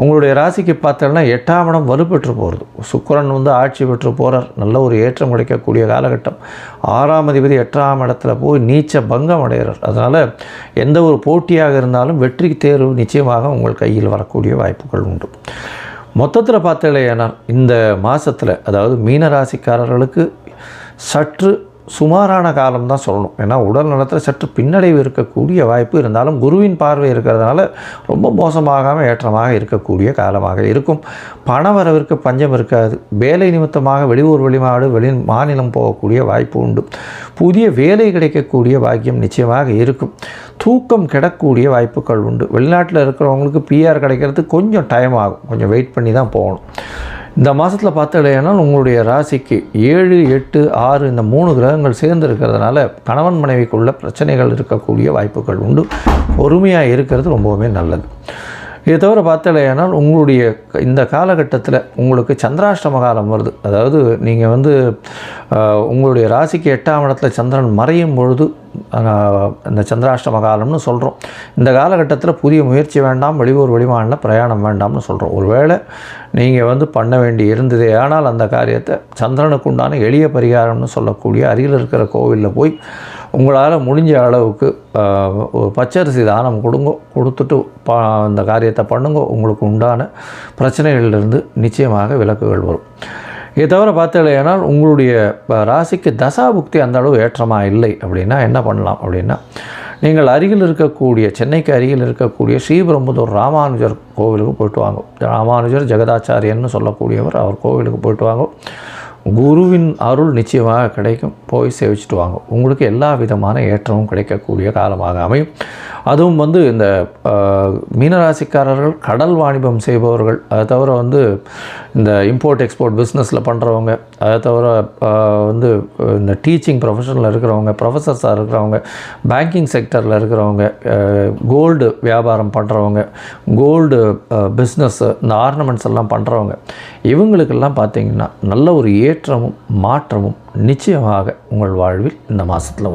உங்களுடைய ராசிக்கு பார்த்தோம்னா எட்டாம் இடம் வலுப்பெற்று போகிறது. சுக்கரன் வந்து ஆட்சி பெற்று போகிறார் நல்ல ஒரு ஏற்றம் கிடைக்கக்கூடிய காலகட்டம். ஆறாம் அதிபதி எட்டாம் இடத்துல போய் நீச்ச பங்கம் அடைகிறார். அதனால் எந்த ஒரு போட்டியாக இருந்தாலும் வெற்றி தேர்வு நிச்சயமாக உங்கள் கையில் வரக்கூடிய வாய்ப்புகள் உண்டு. மொத்தத்தில் பார்த்தீங்கன்னா இந்த மாதத்தில் அதாவது மீன ராசிக்காரர்களுக்கு சற்று சுமாரான காலம் தான் சொல்லணும். ஏன்னா உடல் நலத்தில் சற்று பின்னடைவு இருக்கக்கூடிய வாய்ப்பு இருந்தாலும் குருவின் பார்வை இருக்கிறதுனால ரொம்ப மோசமாகாமல் ஏற்றமாக இருக்கக்கூடிய காலமாக இருக்கும். பண வரவிற்கு பஞ்சம் இருக்காது. வேலை நிமித்தமாக வெளியூர் வெளிநாடு வெளி மாநிலம் போகக்கூடிய வாய்ப்பு உண்டு. புதிய வேலை கிடைக்கக்கூடிய பாக்கியம் நிச்சயமாக இருக்கும். தூக்கம் கிடக்கூடிய வாய்ப்புகள் உண்டு. வெளிநாட்டில் இருக்கிறவங்களுக்கு பிஆர் கிடைக்கிறதுக்கு கொஞ்சம் டைம் ஆகும். கொஞ்சம் வெயிட் பண்ணி தான் போகணும். இந்த மாதத்தில் பார்த்தீங்கன்னா உங்களுடைய ராசிக்கு ஏழு எட்டு ஆறு இந்த மூணு கிரகங்கள் சேர்ந்து இருக்கிறதுனால கணவன் மனைவிக்குள்ள பிரச்சனைகள் இருக்கக்கூடிய வாய்ப்புகள் உண்டு. பொறுமையாக இருக்கிறது ரொம்பவுமே நல்லது. இதை தவிர பார்த்தலையானால் உங்களுடைய இந்த காலகட்டத்தில் உங்களுக்கு சந்திராஷ்டம காலம் வருது. அதாவது நீங்கள் வந்து உங்களுடைய ராசிக்கு எட்டாம் இடத்துல சந்திரன் மறையும் பொழுது இந்த சந்திராஷ்டம காலம்னு சொல்கிறோம் இந்த காலகட்டத்தில் புதிய முயற்சி வேண்டாம் வெளியூர் வெளிமாநில பிரயாணம் வேண்டாம்னு சொல்கிறோம் ஒருவேளை நீங்கள் வந்து பண்ண வேண்டி இருந்தது ஆனால் அந்த காரியத்தை சந்திரனுக்கு உண்டான எளிய பரிகாரம்னு சொல்லக்கூடிய அருகில் இருக்கிற கோவிலில் போய் உங்களால் முடிஞ்ச அளவுக்கு ஒரு பச்சரிசி தானம் கொடுங்க கொடுத்துட்டு ப அந்த காரியத்தை பண்ணுங்க. உங்களுக்கு உண்டான பிரச்சனைகளிலிருந்து நிச்சயமாக விலக்குகள் வரும். இதை தவிர பார்த்தீங்கன்னா உங்களுடைய ராசிக்கு தசாபுக்தி அந்த அளவு ஏற்றமாக இல்லை அப்படின்னா என்ன பண்ணலாம் அப்படின்னா நீங்கள் அருகில் இருக்கக்கூடிய சென்னைக்கு அருகில் இருக்கக்கூடிய ஸ்ரீபெரும்புதூர் ராமானுஜர் கோவிலுக்கு போயிட்டு வாங்க. ராமானுஜர் ஜெகதாச்சாரியன்னு சொல்லக்கூடியவர் அவர் கோவிலுக்கு போயிட்டு வாங்க. குருவின் அருள் நிச்சயமாக கிடைக்கும். போய் சேவிச்சுட்டு வாங்க. உங்களுக்கு எல்லா விதமான ஏற்றமும் கிடைக்கக்கூடிய காலமாக அமையும். அதுவும் வந்து இந்த மீனராசிக்காரர்கள் கடல் வாணிபம் செய்பவர்கள் அதை தவிர வந்து இந்த இம்போர்ட் எக்ஸ்போர்ட் பிஸ்னஸில் பண்ணுறவங்க அதை தவிர வந்து இந்த டீச்சிங் ப்ரொஃபஷனில் இருக்கிறவங்க ப்ரொஃபஸர்ஸாக இருக்கிறவங்க பேங்கிங் செக்டரில் இருக்கிறவங்க கோல்டு வியாபாரம் பண்ணுறவங்க கோல்டு பிஸ்னஸ் இந்த ஆர்னமெண்ட்ஸ் எல்லாம் பண்ணுறவங்க இவங்களுக்கெல்லாம் பார்த்தீங்கன்னா நல்ல ஒரு ஏ ஏற்றமும் மாற்றமும் நிச்சயமாக உங்கள் வாழ்வில் இந்த மாதத்தில் வரும்.